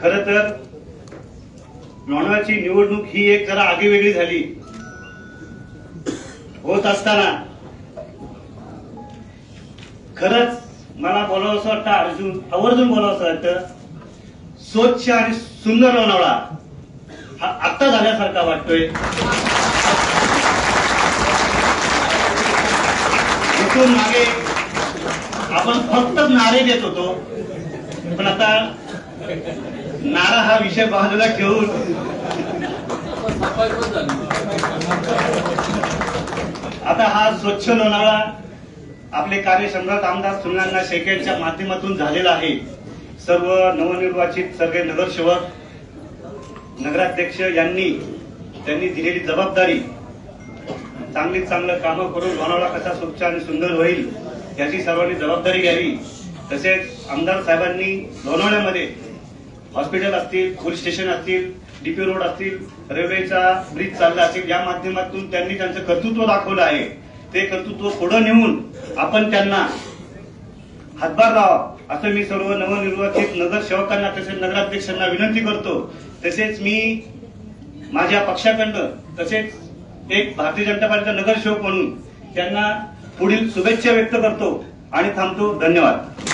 खर तर लोणावळ्याची निवडणूक ही एक जरा आगीवेगळी झाली. होत असताना. खरंच मला बोलावं असं वाटतं अर्जुन आवर्जून बोलावं असं वाटतं. स्वच्छ आणि सुंदर लोणावळा हा आत्ता झाल्यासारखा वाटतोय. मागे आपण फक्त नारे देत होतो. पण आता नारा हा विषय बाजूला ठेवून. आता हा स्वच्छ लोणावळा आपले कार्यसम्राट आमदार सुनांना शेकेंच्या माध्यमातून झालेला आहे. सर्व नवनिर्वाचित सगळे नगरसेवक नगराध्यक्ष यांनी त्यांनी दिलेली जबाबदारी चांगलीत चांगलं कामं करून लोणावळा कसा स्वच्छ आणि सुंदर होईल याची सर्वांनी जबाबदारी घ्यावी. तसेच आमदार साहेबांनी लोणावळ्यामध्ये हॉस्पिटल असतील पोलीस स्टेशन असतील डीपी रोड असतील रेल्वेचा ब्रिज चालला असेल या माध्यमातून त्यांनी त्यांचं कर्तृत्व दाखवलं आहे. ते कर्तृत्व पुढे नेऊन आपण त्यांना हातभार लावा असं मी सर्व नवनिर्वाचित नगरसेवकांना तसेच नगराध्यक्षांना विनंती करतो. तसेच मी माझ्या पक्षाकडनं तसेच एक भारतीय जनता पार्टीचा नगरसेवक म्हणून त्यांना पुढील शुभेच्छा व्यक्त करतो आणि थांबतो. धन्यवाद.